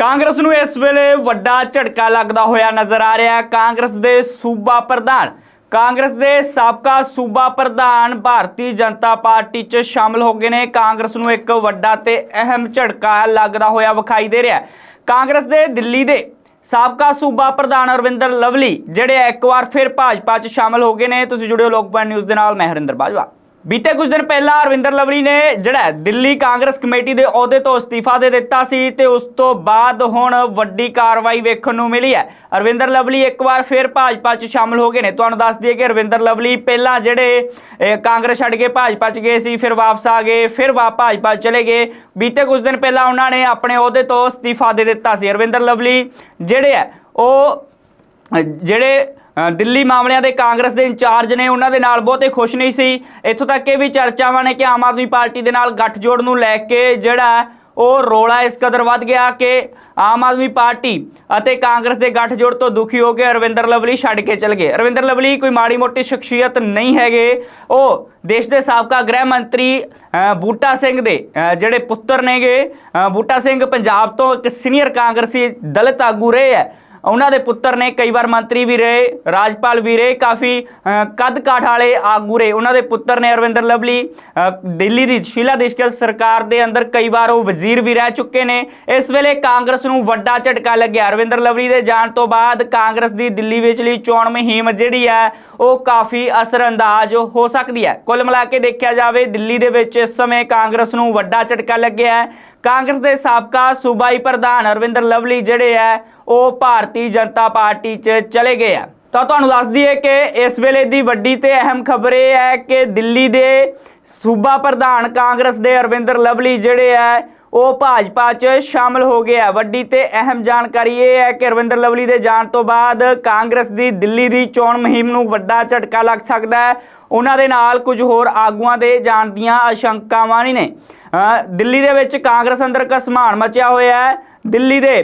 ਕਾਂਗਰਸ ਨੂੰ ਇਸ ਵੇਲੇ ਵੱਡਾ ਝਟਕਾ ਲੱਗਦਾ ਹੋਇਆ ਨਜ਼ਰ ਆ ਰਿਹਾ ਹੈ। ਕਾਂਗਰਸ ਦੇ ਸੂਬਾ ਪ੍ਰਧਾਨ, ਕਾਂਗਰਸ ਦੇ ਸਾਬਕਾ ਸੂਬਾ ਪ੍ਰਧਾਨ ਭਾਰਤੀ ਜਨਤਾ ਪਾਰਟੀ 'ਚ ਸ਼ਾਮਲ ਹੋ ਗਏ ਨੇ। ਕਾਂਗਰਸ ਨੂੰ ਇੱਕ ਵੱਡਾ ਤੇ ਅਹਿਮ ਝਟਕਾ ਲੱਗਦਾ ਹੋਇਆ ਵਿਖਾਈ ਦੇ ਰਿਹਾ ਕਾਂਗਰਸ ਦੇ ਦਿੱਲੀ ਦੇ ਸਾਬਕਾ ਸੂਬਾ ਪ੍ਰਧਾਨ ਅਰਵਿੰਦਰ ਲਵਲੀ, ਜਿਹੜੇ ਇੱਕ ਵਾਰ ਫਿਰ ਭਾਜਪਾ 'ਚ ਸ਼ਾਮਲ ਹੋ ਗਏ ਨੇ। ਤੁਸੀਂ ਜੁੜਿਓ ਲੋਕਪਾਲ ਨਿਊਜ਼ ਦੇ ਨਾਲ, ਮੈਂ ਹਰਿੰਦਰ ਬਾਜਵਾ। ਬੀਤੇ ਕੁਝ ਦਿਨ ਪਹਿਲਾਂ ਅਰਵਿੰਦਰ ਲਵਲੀ ਨੇ ਜਿਹੜਾ ਦਿੱਲੀ ਕਾਂਗਰਸ ਕਮੇਟੀ ਦੇ ਅਹੁਦੇ ਤੋਂ ਅਸਤੀਫਾ ਦੇ ਦਿੱਤਾ ਸੀ ਤੇ ਉਸ ਤੋਂ ਬਾਅਦ ਹੁਣ ਵੱਡੀ ਕਾਰਵਾਈ ਵੇਖਣ ਨੂੰ ਮਿਲੀ ਹੈ। ਅਰਵਿੰਦਰ ਲਵਲੀ ਇੱਕ ਵਾਰ ਫਿਰ ਭਾਜਪਾ 'ਚ ਸ਼ਾਮਲ ਹੋ ਗਏ ਨੇ। ਤੁਹਾਨੂੰ ਦੱਸ ਦਈਏ ਕਿ ਅਰਵਿੰਦਰ ਲਵਲੀ ਪਹਿਲਾਂ ਜਿਹੜੇ ਕਾਂਗਰਸ ਛੱਡ ਕੇ ਭਾਜਪਾ 'ਚ ਗਏ ਸੀ, ਫਿਰ ਵਾਪਸ ਆ ਗਏ, ਫਿਰ ਵਾਪ ਭਾਜਪਾ ਚਲੇ ਗਏ। ਬੀਤੇ ਕੁਝ ਦਿਨ ਪਹਿਲਾਂ ਉਹਨਾਂ ਨੇ ਆਪਣੇ ਅਹੁਦੇ ਤੋਂ ਅਸਤੀਫਾ ਦੇ ਦਿੱਤਾ ਸੀ। ਅਰਵਿੰਦਰ ਲਵਲੀ ਜਿਹੜੇ ਹੈ, ਉਹ ਜਿਹੜੇ ਦਿੱਲੀ ਮਾਮਲਿਆਂ ਦੇ ਕਾਂਗਰਸ ਦੇ ਇੰਚਾਰਜ ਨੇ ਉਹਨਾਂ ਦੇ ਨਾਲ ਬਹੁਤੇ ਖੁਸ਼ ਨਹੀਂ ਸੀ। ਇੱਥੋਂ ਤੱਕ ਇਹ ਵੀ ਚਰਚਾਵਾਂ ਨੇ ਕਿ ਆਮ ਆਦਮੀ ਪਾਰਟੀ ਦੇ ਨਾਲ ਗੱਠਜੋੜ ਨੂੰ ਲੈ ਕੇ ਜਿਹੜਾ ਉਹ ਰੋਲਾ ਇਸ ਕਦਰ ਵੱਧ ਗਿਆ ਕਿ ਆਮ ਆਦਮੀ ਪਾਰਟੀ ਅਤੇ ਕਾਂਗਰਸ ਦੇ ਗੱਠਜੋੜ ਤੋਂ ਦੁਖੀ ਹੋ ਕੇ ਅਰਵਿੰਦਰ ਲਵਲੀ ਛੱਡ ਕੇ ਚਲ ਗਏ। ਅਰਵਿੰਦਰ ਲਵਲੀ ਕੋਈ ਮਾੜੀ ਮੋਟੀ ਸ਼ਖਸੀਅਤ ਨਹੀਂ ਹੈਗੇ। ਉਹ ਦੇਸ਼ ਦੇ ਸਾਬਕਾ ਗ੍ਰਹਿ ਮੰਤਰੀ ਬੂਟਾ ਸਿੰਘ ਦੇ ਜਿਹੜੇ ਪੁੱਤਰ ਨੇਗੇ। ਬੂਟਾ ਸਿੰਘ ਪੰਜਾਬ ਤੋਂ ਇੱਕ ਸੀਨੀਅਰ ਕਾਂਗਰਸੀ ਦਲਿਤ ਆਗੂ ਰਹੇ ਹੈ। ਉਹਨਾਂ ਦੇ ਪੁੱਤਰ ਨੇ ਕਈ ਵਾਰ ਮੰਤਰੀ ਵੀ ਰਹੇ, ਰਾਜਪਾਲ ਵੀ ਰਹੇ, ਕਾਫੀ ਕੱਦ ਕਾਠ ਵਾਲੇ ਆਗੂ ਰਹੇ। ਉਹਨਾਂ ਦੇ ਪੁੱਤਰ ਨੇ ਅਰਵਿੰਦਰ ਲਵਲੀ ਦਿੱਲੀ ਦੀ ਸ਼ੀਲਾ ਦੀਕਸ਼ਿਤ ਸਰਕਾਰ ਦੇ ਅੰਦਰ ਕਈ ਵਾਰ ਉਹ ਵਜ਼ੀਰ ਵੀ ਰਹਿ ਚੁੱਕੇ ਨੇ। ਇਸ ਵੇਲੇ ਕਾਂਗਰਸ ਨੂੰ ਵੱਡਾ ਝਟਕਾ ਲੱਗਿਆ। ਅਰਵਿੰਦਰ ਲਵਲੀ ਦੇ ਜਾਣ ਤੋਂ ਬਾਅਦ ਕਾਂਗਰਸ ਦੀ ਦਿੱਲੀ ਵਿਚਲੀ ਚੋਣ ਮੁਹਿੰਮ ਜਿਹੜੀ ਹੈ, ਉਹ ਕਾਫੀ ਅਸਰਅੰਦਾਜ਼ ਹੋ ਸਕਦੀ ਹੈ। ਕੁੱਲ ਮਿਲਾ ਕੇ ਦੇਖਿਆ ਜਾਵੇ, ਦਿੱਲੀ ਦੇ ਵਿੱਚ ਇਸ ਸਮੇਂ ਕਾਂਗਰਸ ਨੂੰ ਵੱਡਾ ਝਟਕਾ ਲੱਗਿਆ ਹੈ। ਕਾਂਗਰਸ ਦੇ ਸਾਬਕਾ ਸੂਬਾਈ ਪ੍ਰਧਾਨ ਅਰਵਿੰਦਰ ਲਵਲੀ ਜਿਹੜੇ ਹੈ ਉਹ ਭਾਰਤੀ ਜਨਤਾ ਪਾਰਟੀ 'ਚ ਚਲੇ ਗਏ ਆ। ਤਾਂ ਤੁਹਾਨੂੰ ਦੱਸ ਦਈਏ ਕਿ ਇਸ ਵੇਲੇ ਦੀ ਵੱਡੀ ਤੇ ਅਹਿਮ ਖਬਰ ਇਹ ਹੈ ਕਿ ਦਿੱਲੀ ਦੇ ਸੂਬਾ ਪ੍ਰਧਾਨ ਕਾਂਗਰਸ ਦੇ ਅਰਵਿੰਦਰ ਲਵਲੀ ਜਿਹੜੇ ਹੈ ਉਹ ਭਾਜਪਾ 'ਚ ਸ਼ਾਮਲ ਹੋ ਗਏ ਆ। ਵੱਡੀ ਤੇ ਅਹਿਮ ਜਾਣਕਾਰੀ ਇਹ ਹੈ ਕਿ ਅਰਵਿੰਦਰ ਲਵਲੀ ਦੇ ਜਾਣ ਤੋਂ ਬਾਅਦ ਕਾਂਗਰਸ ਦੀ ਦਿੱਲੀ ਦੀ ਚੋਣ ਮੁਹਿੰਮ ਨੂੰ ਵੱਡਾ ਝਟਕਾ ਲੱਗ ਸਕਦਾ ਹੈ। ਉਹਨਾਂ ਦੇ ਨਾਲ ਕੁਝ ਹੋਰ ਆਗੂਆਂ ਦੇ ਜਾਣ ਦੀਆਂ ਆਸ਼ੰਕਾਵਾਂ ਨਹੀਂ ਨੇ। ਦਿੱਲੀ ਦੇ ਵਿੱਚ ਕਾਂਗਰਸ ਅੰਦਰ ਕਸਮਾਨ ਮਚਿਆ ਹੋਇਆ ਹੈ। ਦਿੱਲੀ ਦੇ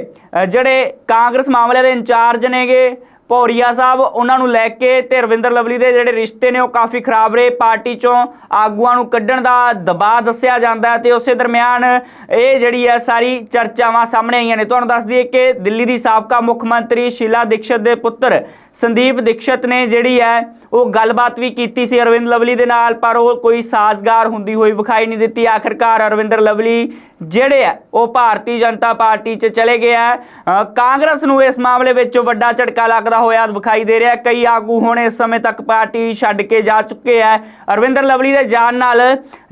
ਜਿਹੜੇ ਕਾਂਗਰਸ ਮਾਮਲਿਆਂ ਦੇ ਇੰਚਾਰਜ ਨੇਗੇ ਪੌੜੀਆ ਸਾਹਿਬ, ਉਹਨਾਂ ਨੂੰ ਲੈ ਕੇ ਤੇ ਰਵਿੰਦਰ ਲਵਲੀ ਦੇ ਜਿਹੜੇ ਰਿਸ਼ਤੇ ਨੇ, ਉਹ ਕਾਫੀ ਖਰਾਬ ਰਹੇ। ਪਾਰਟੀ ਚੋਂ ਆਗੂਆਂ ਨੂੰ ਕੱਢਣ ਦਾ ਦਬਾਅ ਦੱਸਿਆ ਜਾਂਦਾ ਹੈ ਤੇ ਉਸੇ ਦਰਮਿਆਨ ਇਹ ਜਿਹੜੀ ਹੈ ਸਾਰੀ ਚਰਚਾਵਾਂ ਸਾਹਮਣੇ ਆਈਆਂ ਨੇ। ਤੁਹਾਨੂੰ ਦੱਸ ਦਈਏ ਕਿ ਦਿੱਲੀ ਦੀ ਸਾਬਕਾ ਮੁੱਖ ਮੰਤਰੀ ਸ਼ੀਲਾ ਦੀਕਸ਼ਤ ਦੇ ਪੁੱਤਰ ਸੰਦੀਪ ਦੀਕਸ਼ਤ ਨੇ ਜਿਹੜੀ ਹੈ ਉਹ ਗੱਲਬਾਤ ਵੀ ਕੀਤੀ ਸੀ ਅਰਵਿੰਦ ਲਵਲੀ ਦੇ ਨਾਲ, ਪਰ ਉਹ ਕੋਈ ਸਾਜ਼ਗਾਰ ਹੁੰਦੀ ਹੋਈ ਵਿਖਾਈ ਨਹੀਂ ਦਿੱਤੀ। ਆਖਰਕਾਰ ਅਰਵਿੰਦਰ ਲਵਲੀ ਜਿਹੜੇ ਆ ਉਹ ਭਾਰਤੀ ਜਨਤਾ ਪਾਰਟੀ 'ਚ ਚਲੇ ਗਏ ਆ ਕਾਂਗਰਸ ਨੂੰ ਇਸ ਮਾਮਲੇ ਵਿੱਚ ਵੱਡਾ ਝਟਕਾ ਲੱਗਦਾ ਹੋਇਆ ਵਿਖਾਈ ਦੇ ਰਿਹਾ ਕਈ ਆਗੂ ਹੁਣ ਇਸ ਸਮੇਂ ਤੱਕ ਪਾਰਟੀ ਛੱਡ ਕੇ ਜਾ ਚੁੱਕੇ ਆ ਅਰਵਿੰਦਰ ਲਵਲੀ ਦੇ ਜਾਣ ਨਾਲ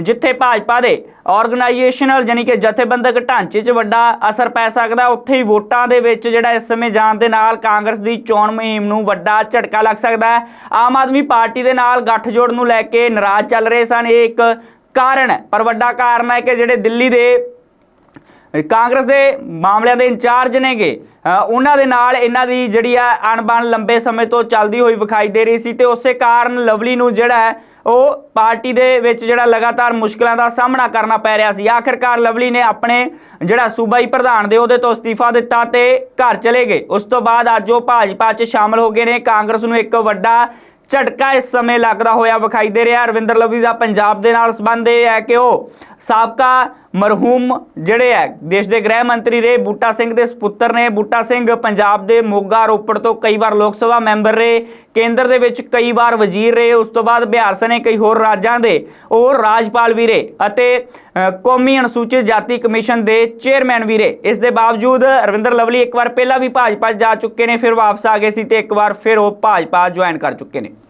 ਜਿੱਥੇ ਭਾਜਪਾ ਦੇ ਆਰਗੇਨਾਈਜੇਸ਼ਨਲ ਯਾਨੀ ਕਿ ਜਥੇਬੰਦਕ ਢਾਂਚੇ 'ਚ ਵੱਡਾ ਅਸਰ ਪੈ ਸਕਦਾ। ਉੱਥੇ ਹੀ ਵੋਟਾਂ ਦੇ ਵਿੱਚ ਜਿਹੜਾ ਇਸ ਸਮੇਂ ਜਾਣ ਦੇ ਨਾਲ ਕਾਂਗਰਸ ਦੀ ਚੋਣ ਮੁਹਿੰਮ ਨੂੰ ਵੱਡਾ ਝਟਕਾ ਲੱਗ ਸਕਦਾ ਹੈ। ਆਮ ਆਦਮੀ ਪਾਰਟੀ ਦੇ ਨਾਲ ਗੱਠਜੋੜ ਨੂੰ ਲੈ ਕੇ ਨਾਰਾਜ਼ ਚੱਲ ਰਹੇ ਸਨ। ਇਹ ਇੱਕ ਕਾਰਨ ਹੈ, ਪਰ ਵੱਡਾ ਕਾਰਨ ਹੈ ਕਿ ਜਿਹੜੇ ਦਿੱਲੀ ਦੇ ਕਾਂਗਰਸ ਦੇ ਮਾਮਲਿਆਂ ਦੇ ਇੰਚਾਰਜ ਨੇਗੇ ਉਹਨਾਂ ਦੇ ਨਾਲ ਇਹਨਾਂ ਦੀ ਜਿਹੜੀ ਆ ਅਣਬਣ ਲੰਬੇ ਸਮੇਂ ਤੋਂ ਚੱਲਦੀ ਹੋਈ ਵਿਖਾਈ ਦੇ ਰਹੀ ਸੀ ਤੇ ਉਸੇ ਕਾਰਨ ਲਵਲੀ ਨੂੰ ਜਿਹੜਾ ਹੈ ਉਹ ਪਾਰਟੀ ਦੇ ਵਿੱਚ ਜਿਹੜਾ ਲਗਾਤਾਰ ਮੁਸ਼ਕਲਾਂ ਦਾ ਸਾਹਮਣਾ ਕਰਨਾ ਪੈ ਰਿਹਾ ਸੀ। ਆਖਿਰਕਾਰ ਲਵਲੀ ਨੇ ਆਪਣੇ ਜਿਹੜਾ ਸੂਬਾਈ ਪ੍ਰਧਾਨ ਦੇ ਉਹਦੇ ਤੋਂ ਅਸਤੀਫਾ ਦਿੱਤਾ ਤੇ ਘਰ ਚਲੇ ਗਏ। ਉਸ ਤੋਂ ਬਾਅਦ ਅੱਜ ਉਹ ਭਾਜਪਾ 'ਚ ਸ਼ਾਮਲ ਹੋ ਗਏ ਨੇ। ਕਾਂਗਰਸ ਨੂੰ ਇੱਕ ਵੱਡਾ ਝਟਕਾ ਇਸ ਸਮੇਂ ਲੱਗਦਾ ਹੋਇਆ ਵਿਖਾਈ ਦੇ ਰਿਹਾ। ਰਵਿੰਦਰ ਲਵਲੀ ਦਾ ਪੰਜਾਬ ਦੇ ਨਾਲ ਸੰਬੰਧ ਇਹ ਹੈ ਕਿ ਉਹ ਸਾਬਕਾ ਮਰਹੂਮ ਜਿਹੜੇ ਹੈ, ਦੇਸ਼ ਦੇ ਗ੍ਰਹਿ ਮੰਤਰੀ ਰਹੇ, ਬੂਟਾ ਸਿੰਘ ਦੇ ਸੁਪੁੱਤਰ ਨੇ, ਬੂਟਾ ਸਿੰਘ ਪੰਜਾਬ ਦੇ ਮੋਗਾ, ਰੋਪੜ ਤੋਂ ਕਈ ਵਾਰ ਲੋਕ ਸਭਾ ਮੈਂਬਰ ਰਹੇ, ਕੇਂਦਰ ਦੇ ਵਿੱਚ ਕਈ ਵਾਰ ਵਜ਼ੀਰ ਰਹੇ, ਉਸ ਤੋਂ ਬਾਅਦ ਬਿਹਾਰ ਸਣੇ ਕਈ ਹੋਰ ਰਾਜਾਂ ਦੇ ਉਹ ਰਾਜਪਾਲ ਵੀ ਰਹੇ ਅਤੇ ਕੌਮੀ ਅਨੁਸੂਚਿਤ ਜਾਤੀ ਕਮਿਸ਼ਨ ਦੇ ਚੇਅਰਮੈਨ ਵੀ ਰਹੇ। ਇਸ ਦੇ ਬਾਵਜੂਦ ਰਵਿੰਦਰ ਲਵਲੀ ਇੱਕ ਵਾਰ ਪਹਿਲਾਂ ਵੀ ਭਾਜਪਾ ਜਾ ਚੁੱਕੇ ਨੇ, ਫਿਰ ਵਾਪਸ ਆ ਗਏ ਸੀ ਤੇ ਇੱਕ ਵਾਰ ਫਿਰ ਉਹ ਭਾਜਪਾ ਜੁਆਇਨ ਕਰ ਚੁੱਕੇ ਨੇ।